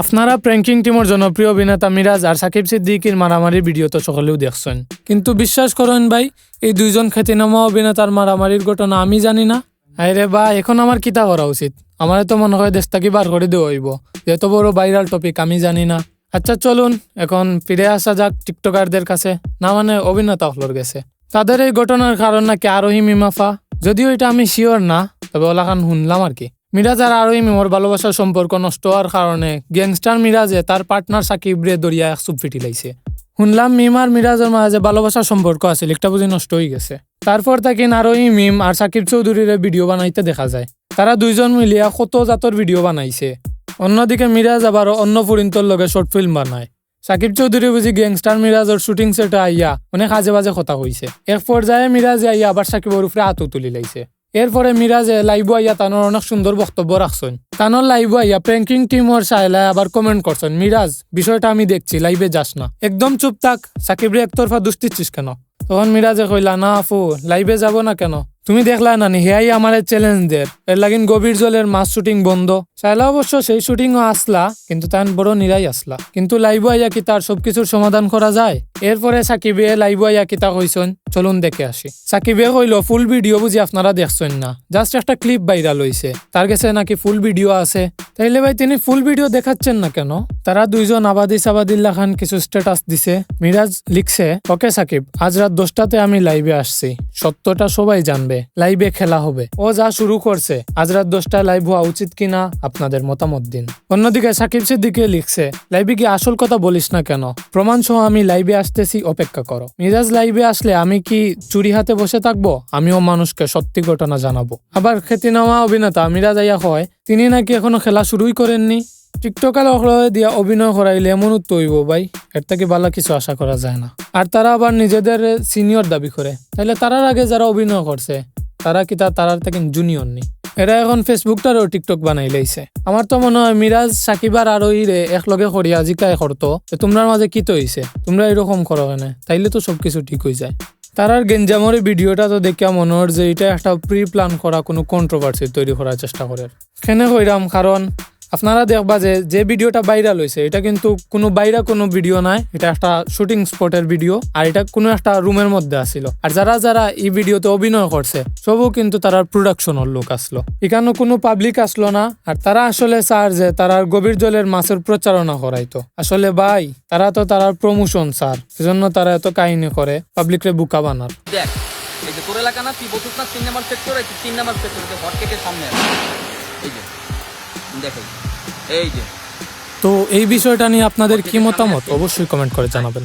আপনারা প্র্যাঙ্কিং টিমের জনপ্রিয় অভিনেতা মিরাজ আর সাকিব সিদ্দিকির মারামারির ভিডিও তো সকলেও দেখছেন। কিন্তু বিশ্বাস করেন ভাই, এই দুইজন খ্যাতিনামা অভিনেতার মারামারির ঘটনা আমি জানি না। আরে বা এখন আমার কিতা করা উচিত। আমার তো মনে হয় দেশটাকে বার করে দেওয়া হইব এত বড় ভাইরাল টপিক আমি জানি না। আচ্ছা চলুন, এখন ফিরে আসা যাক টিকটকারদের কাছে। না মানে অভিনেতা হলোর গেছে তাদের এই ঘটনার কারণ নাকি আরোহী মিমাফা? যদিও এটা আমি শিওর না, তবে ওলাখান শুনলাম আর কি। মিরাজ আর আরোহী মিমর ভালোবাসার সম্পর্ক নষ্ট হওয়ার কারণে গ্যাংস্টার মিরাজে তার পার্টনার সাকিব রে দরিয়া এক সুপ ফিটিলাইছে শুনলাম মিম আর মিরাজের মাঝে ভালোবাসার সম্পর্ক আছে একটা বুঝি নষ্ট হয়ে গেছে। তারপর তাকে আরোহী মিম আর সাকিব চৌধুরীর ভিডিও বানাইতে দেখা যায়। তারা দুইজন মিলিয়া কত জাতর ভিডিও বানাইছে। অন্যদিকে মিরাজ আবার অন্য ফুরিন্তর লগে শর্ট ফিল্ম বানায়। সাকিব চৌধুরী বুঝি গ্যাংস্টার মিরাজের শুটিং সেটে আইয়া অনেক আজে বাজে কথা কইছে এক পর্যায়ে মিরাজে আইয়া আবার সাকিবের উপরে হাতও তুলি লাইছে এরপরে মিরাজে লাইব আইয়া তানোর অনেক সুন্দর বক্তব্য রাখছেন। তানোর লাইব আইয়া প্র্যাঙ্কিং টিমর সাইলায় আবার কমেন্ট করছেন, মিরাজ, বিষয়টা আমি দেখছি লাইভে যাস না। একদম চুপ থাক, সাকিব রে একতরফা দুষ্টিচ্ছিস কেন? তখন মিরাজে কইলা, না আপু লাইভে যাব না কেন? তুমি দেখলা নানি হেয়াই আমার চ্যালেঞ্জ দের এর লাগিন গভীর জলের মাছ শুটিং বন্ধ। চাইলা অবশ্য সেই শুটিংও আসলা, কিন্তু তান বড় নিরাই আসলা। কিন্তু লাইভ আইয়া কি তার সবকিছুর সমাধান করা যায়? এরপরে সাকিবে লাইভ আইয়া কিতা কইছেন চলুন দেখে আসি। সাকিবে কইল, ফুল ভিডিও বুঝি আপনারা দেখছেন না। জাস্ট একটা ক্লিপ ভাইরাল হইছে। তার কাছে নাকি ফুল ভিডিও আছে। তাইলে ভাই তিনি ফুল ভিডিও দেখাচ্ছেন না কেন? তারা দুইজন আবাদি সাবাদিল্লা খান কিছু স্ট্যাটাস দিছে। মিরাজ লিখছে, ওকে সাকিব, আজ রাত দশটাতে আমি লাইভে আসছি। সত্যটা সবাই জানবে। লাইভে খেলা হবে। ও যা শুরু করছে। আজ রাত দশটায় লাইভ হওয়া উচিত কিনা আপনাদের মতামত দিন। অন্যদিকে সাকিব সিদ্দিকে লিখছে, লাইভে কি আসল কথা বলিস না কেন? প্রমাণ সহ আমি লাইভে আসতেছি, অপেক্ষা করো। মিরাজ লাইভে আসলে আমি কি চুরি হাতে বসে থাকব? আমিও মানুষকে সত্যি ঘটনা জানাব। আবার খ্যাতিনামা অভিনেতা মিরাজ আইয়া হয় তিনি নাকি এখনও খেলা শুরুই করেননি? টিকটকাল অখলয়ে দিয়া অভিনয় করাইলে এমন তৈব ভাই, এর থেকে ভালো কিছু আশা করা যায় না। আর তারা আবার নিজেদের সিনিয়র দাবি করে তাহলে তারার আগে যারা অভিনয় করছে, তারা কি তা তারার থেকে জুনিয়র নি? এরা এখন ফেসবুকটারও টিকটক বানাই লাইছে আমার তো মনে হয় মিরাজ সাকিবার আর ইরে একলগে করিয়া জিকায় করতো তোমরার মাঝে কি তো হইছে তোমরা এরকম করো কেন তাইলে তো সবকিছু ঠিক হয়ে যায়। তারার গেঞ্জামরের ভিডিওটা তো দেখিয়া মনে হয় যে এটা একটা প্রি প্ল্যান করা কোনো কন্ট্রোভার্সি তৈরি করার চেষ্টা করে কেনে কইরাম কারণ আপনারা দেখবা যে যে ভিডিওটা ভাইরাল হয়েছে এটা কিন্তু কোনো বাইরা কোনো ভিডিও নাই, এটা একটা শুটিং স্পটের ভিডিও, আর এটা কোনো একটা রুমের মধ্যে আসিল। আর যারা যারা এই ভিডিওতে অভিনয় করছে, সবও কিন্তু তারা প্রোডাকশনের লোক আসলো। এখানে কোনো পাবলিক আসলো না, আর তারা আসলে স্যার যে, তারা গভীর জলের মাছের প্রচারণা করাইতো। আসলে ভাই, তারা তো তারা প্রমোশন স্যার সেজন্য তারা এত কাহিনী করে পাবলিকরে বুকা বানার এই যে তোর এলাকা না, তুই বসুস না, তিন নাম্বার তিন নাম্বার সামনে এই যে দেখ এই যে। এই যে তো এই বিষয়টা নিয়ে আপনাদের কি মতামত? অবশ্যই কমেন্ট করে জানাবেন।